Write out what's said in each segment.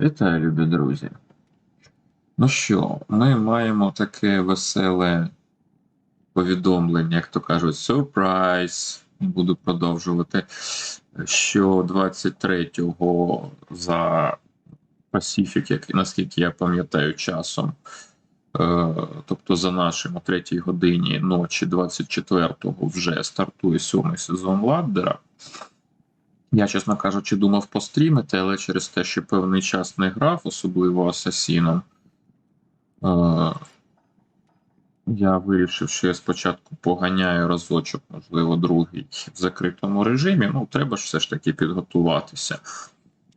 Вітаю, любі друзі. Ну що, ми маємо таке веселе повідомлення, як то кажуть, сюрприз. Буду продовжувати. Що 23-го за Pacific, як наскільки я пам'ятаю, часом, е, тобто за нашим о 3 годині ночі 24-го вже стартує сьомий сезон Ладдера. Я, чесно кажучи, думав пострімити, але через те, що певний час не грав, особливо асасіном, е, я вирішив, що я спочатку поганяю разочок, можливо, другий в закритому режимі. Ну, треба ж все ж таки підготуватися.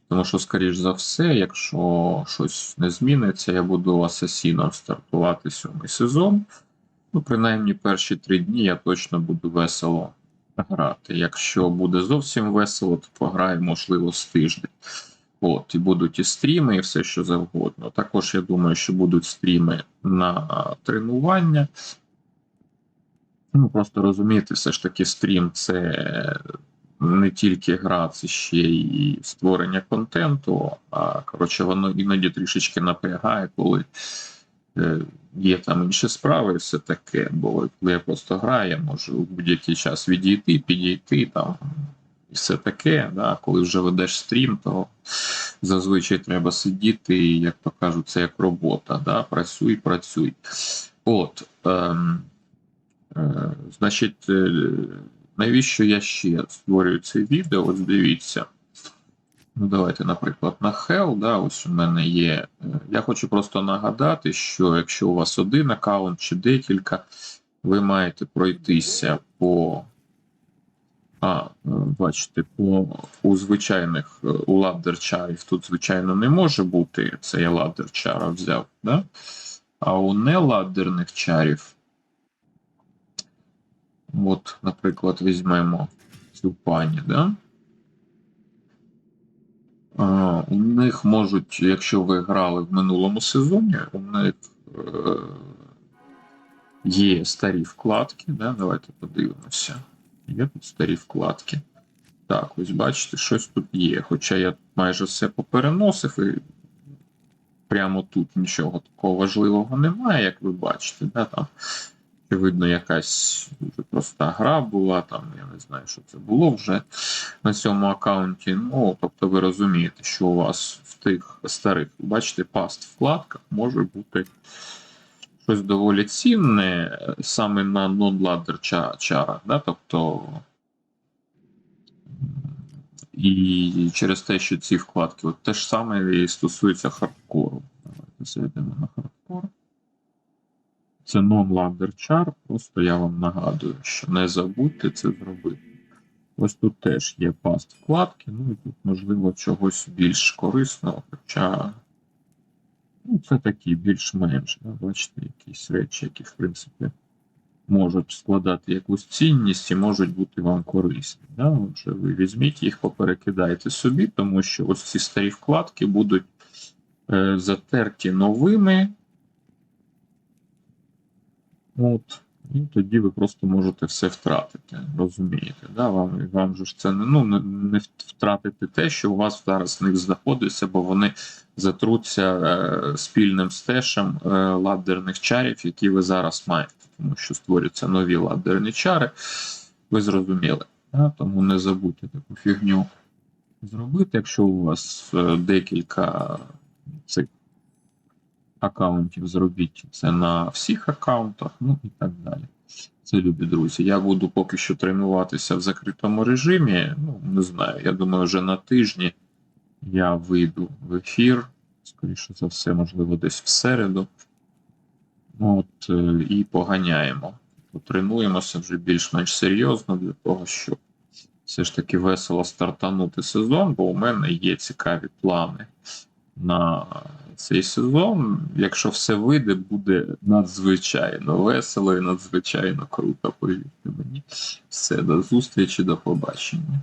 Тому що, скоріш за все, якщо щось не зміниться, я буду асасіном стартувати сьомий сезон. Ну, принаймні, перші три дні я точно буду весело грати. Якщо буде зовсім весело, то пограю, можливо, з тиждень. От, і будуть і стріми, і все що завгодно. Також я думаю, що будуть стріми на тренування. Ну, просто розумієте, все ж таки, стрім це не тільки гра, це ще й створення контенту. А коротше, воно іноді трішечки напрягає, коли є там інші справи, все таке. Бо коли я просто граю, я можу в будь-який час відійти, підійти там. І все таке, да, коли вже ведеш стрім, то зазвичай треба сидіти, і, як то кажуть, це як робота. Да? Працюй, працюй. От, ем, е, значить, е, навіщо я ще створюю це відео? Ось дивіться. Ну, давайте, наприклад, на Hell, да, ось у мене є. е, Я хочу просто нагадати, що якщо у вас один аккаунт чи декілька, ви маєте пройтися по. А, е, бачите, по у звичайних е, у ладдерчарів тут, звичайно, не може бути. Це я ладдерчара взяв, да? А у неладдерних чарів, от, наприклад, візьмемо цю пані, да? У них можуть, якщо ви грали в минулому сезоні, у них е, є старі вкладки. Да? Давайте подивимося. Є тут старі вкладки. Так, ось бачите, щось тут є. Хоча я майже все попереносив, і прямо тут нічого такого важливого немає, як ви бачите. Да? Там, очевидно, якась дуже проста гра була, там, я знаю, що це було вже на цьому аккаунті. Ну, тобто ви розумієте, що у вас в тих старих, бачите, паст вкладках може бути щось доволі цінне саме на ча- чарах. Да? Тобто, і через те, що ці вкладки, от те ж саме і стосується хардкору. Давайте зайдемо на. Це non-ladder чар, просто я вам нагадую, що не забудьте це зробити. Ось тут теж є паст вкладки, ну і тут, можливо, чогось більш корисного, хоча ну, це такі більш-менш, да, бачите, якісь речі, які, в принципі, можуть складати якусь цінність і можуть бути вам корисні. Да? Отже, ви візьміть їх, поперекидайте собі, тому що ось ці старі вкладки будуть е, затерті новими. От. І тоді ви просто можете все втратити, розумієте? Да? Вам, вам же ж це не, ну, не, втратити те, що у вас зараз в них знаходиться, бо вони затруться е, спільним стешем е, ладдерних чарів, які ви зараз маєте, тому що створюються нові ладдерні чари. Ви зрозуміли. Да? Тому не забудьте таку фігню зробити, якщо у вас е, декілька цих аккаунтів зробіть це на всіх аккаунтах, ну і так далі. Це любі друзі. Я буду поки що тренуватися в закритому режимі. Ну, не знаю, я думаю, вже на тижні я вийду в ефір. Скоріше за все, можливо, десь в середу. От, е, і поганяємо. Потренуємося вже більш-менш серйозно для того, щоб все ж таки весело стартанути сезон, бо у мене є цікаві плани на цей сезон. Якщо все вийде, буде надзвичайно весело і надзвичайно круто. Повірте мені. Все, до зустрічі, до побачення.